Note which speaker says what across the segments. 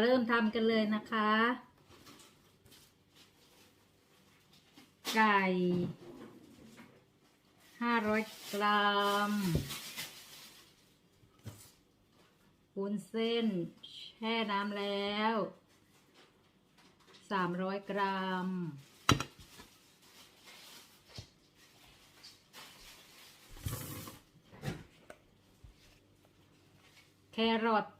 Speaker 1: เรามาเริ่มทำกันเลยนะคะ ไก่ห้าร้อยกรัมวุ้นเส้น แช่น้ำแล้วสามร้อยกรัม แครอท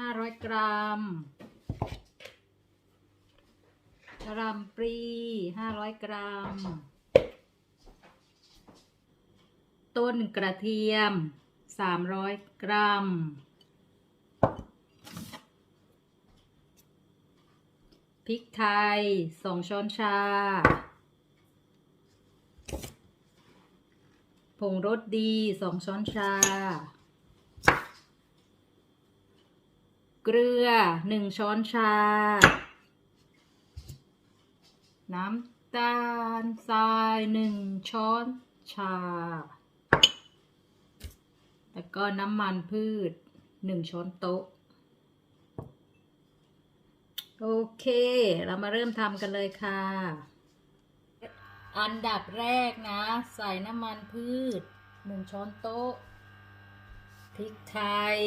Speaker 1: ห้าร้อยกรัมกระลำปลีห้าร้อยกรัม ต้นกระเทียมสามร้อยกรัม พริกไทยสองช้อนชา ผงรสดีสองช้อนชา เกลือหนึ่งช้อนชา น้ำตาลทรายหนึ่งช้อนชา แล้วก็น้ำมันพืชหนึ่งช้อนโต๊ะ โอเค เรามาเริ่มทำกันเลยค่ะ อันดับแรกนะ ใส่น้ำมันพืชหนึ่งช้อนโต๊ะพริกไทย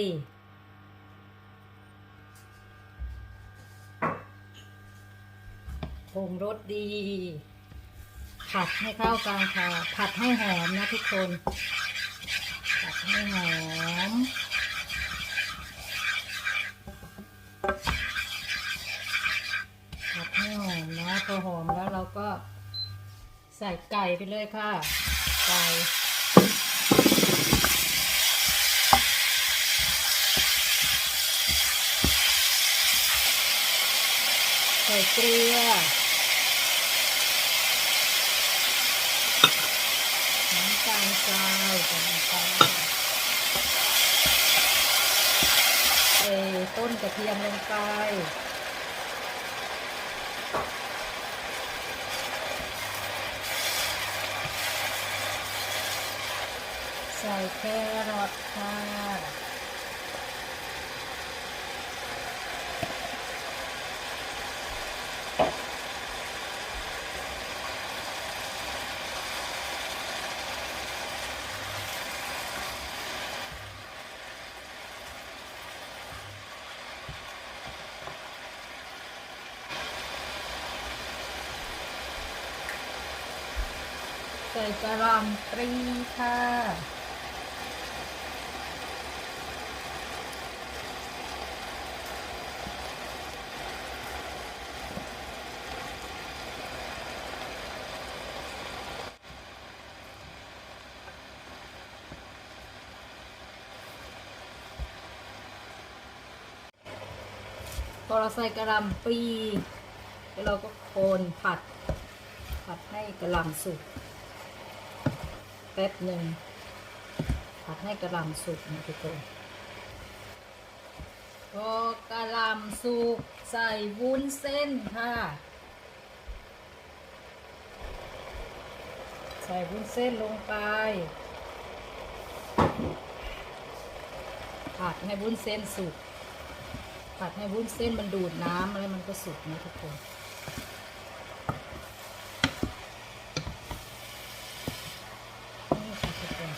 Speaker 1: ผงรสดี ผัดให้เข้ากันค่ะ ผัดให้หอมนะทุกคน ผัดให้หอม ผัดให้หอมนะพอหอมแล้วเราก็ใส่ไก่ไปเลยค่ะ ไก่ ใส่ เกลือ น้ำตาลทรายใส่ลงไปเอต้นกระเทียมลงไปใส่แครอทค่ะ ส่กระหลำปลีค่ะ พอเราใส่กระลำปีแล้วเราก็โคนผัดผัดให้กระลำสุก แป๊บหนึ่งผัดให้กระหลำสุกนะทุกคนพอกระหลำสุกใส่วุ้นเส้นค่ะ ใส่วุ้นเส้นลงไป ผัดให้วุ้นเส้นสุกผัดให้วุ้นเส้นมันดูดน้ำแล้วมันก็สุกนะทุกคนค่ะทุกคน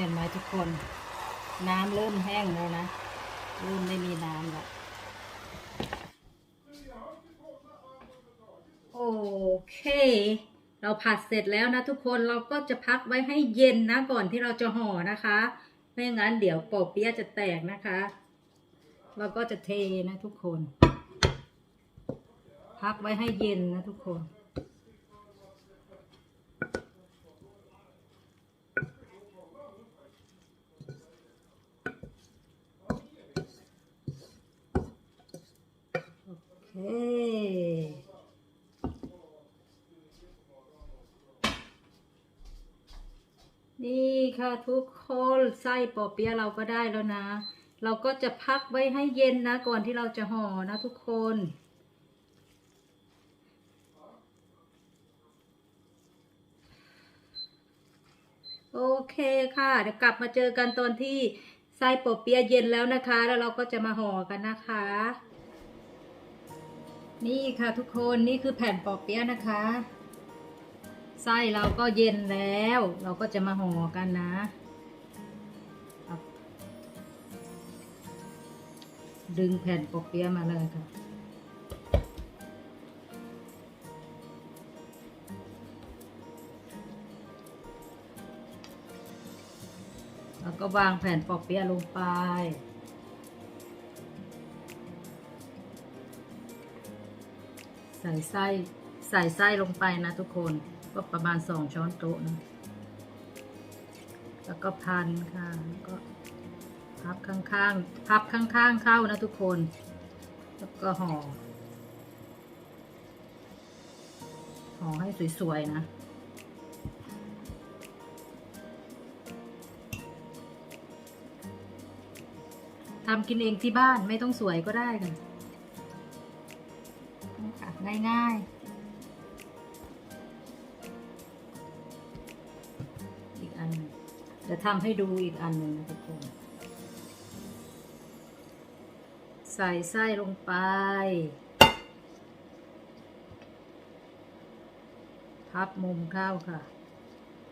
Speaker 1: เห็นไหมทุกคน น้ำเริ่มแห้งแล้วนะ เริ่มไม่มีน้ำแล้วโอเค เราผัดเสร็จแล้วนะทุกคนเราก็จะพักไว้ให้เย็นนะก่อนที่เราจะห่อนะคะ ไม่งั้นเดี๋ยวปอเปี๊ยะจะแตกนะคะ เราก็จะเทนะทุกคน พักไว้ให้เย็นนะทุกคน ค่ะทุกคนไส้ปอเปี๊ยะเราก็ได้แล้วนะ เราก็จะพักไว้ให้เย็นนะ ก่อนที่เราจะห่อนะทุกคนโอเคค่ะเดี๋ยวกลับมาเจอกันตอนที่ไส้ปอเปี๊ยะเย็นแล้วนะคะ แล้วเราก็จะมาห่อกันนะคะ นี่ค่ะทุกคนนี่คือแผ่นปอเปี๊ยะนะคะ ไส้เราก็เย็นแล้ว เราก็จะมาห่อกันนะดึงแผ่นปอเปียมาเลยค่ะ แล้วก็วางแผ่นปอกเปียลงไปใส่ไส้ ใส่ไส้ลงไปนะทุกคนก็ประมาณสองช้อนโต๊ะนะแล้วก็พันค่ะก็พับข้างๆพับข้างๆเข้านะทุกคน แล้วก็ห่อห่อให้สวยๆนะทำกินเองที่บ้านไม่ต้องสวยก็ได้ค่ะนี่ค่ะง่ายๆ ทำให้ดูอีกอันหนึ่งนะทุกคน ใส่ไส้ลงไปพับมุมข้าวค่ะ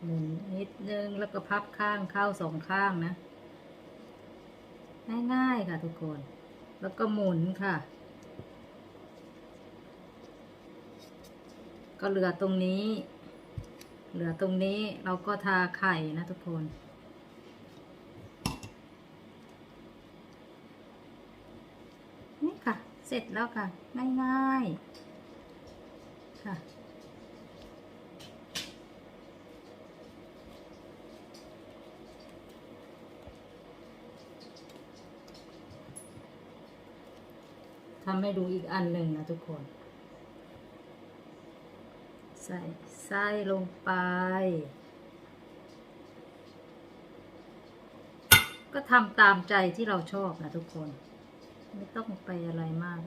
Speaker 1: หมุนนิดนึงแล้วก็พับข้างข้าวสองข้างนะ ง่ายๆค่ะทุกคน แล้วก็หมุนค่ะ ก็เหลือตรงนี้ เหลือตรงนี้เราก็ทาไข่นะทุกคนค่ะ เสร็จแล้วค่ะ ง่ายๆ ค่ะ ทำให้ดูอีกอันหนึ่งนะทุกคน ใส่ไส้ลงไป ก็ทำตามใจที่เราชอบนะทุกคน ไม่ต้องไปอะไรมาก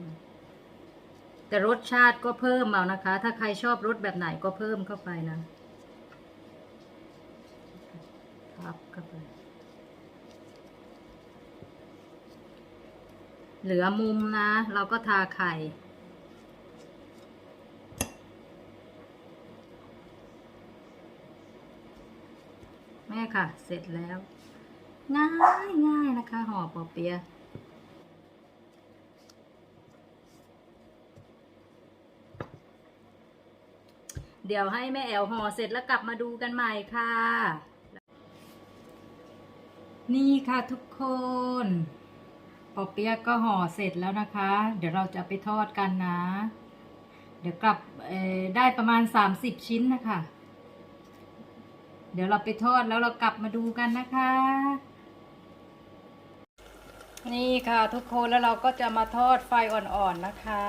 Speaker 1: แต่รสชาติก็เพิ่มเอานะคะ ถ้าใครชอบรสแบบไหนก็เพิ่มเข้าไปนะพับเข้าไป เหลือมุมนะ เราก็ทาไข่แม่ค่ะ เสร็จแล้ว ง่ายง่ายนะคะห่อปอเปียะ เดี๋ยวให้แม่แอลห่อเสร็จแล้วกลับมาดูกันใหม่ค่ะ นี่ค่ะทุกคนปอเปี๊ยะก็ห่อเสร็จแล้วนะคะ เดี๋ยวเราจะไปทอดกันนะ เดี๋ยวกลับได้ประมาณ 30 ชิ้นนะคะ เดี๋ยวเราไปทอดแล้วเรากลับมาดูกันนะคะ นี่ค่ะทุกคนแล้วเราก็จะมาทอดไฟอ่อนๆนะคะ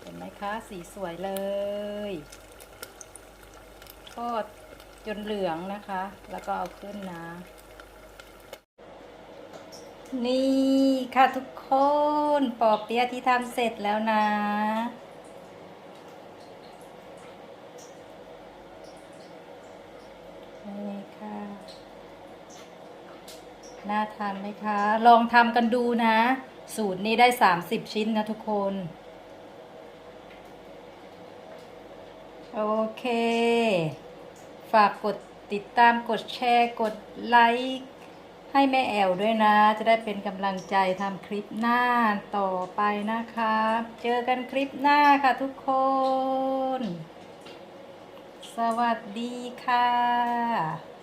Speaker 1: เห็นไหมคะ สีสวยเลย ทอดจนเหลืองนะคะ แล้วก็เอาขึ้นนะนี่ค่ะทุกคนปอเปี๊ยะที่ทำเสร็จแล้วนะ นี่ค่ะ น่าทานไหมคะ ลองทำกันดูนะ สูตรนี้ได้ 30 ชิ้นนะทุกคน โอเค ฝากกดติดตามกดแชร์กดไลค์ให้แม่แอลด้วยนะ จะได้เป็นกำลังใจทำคลิปหน้าต่อไปนะคะเจอกันคลิปหน้าค่ะทุกคน สวัสดีค่ะ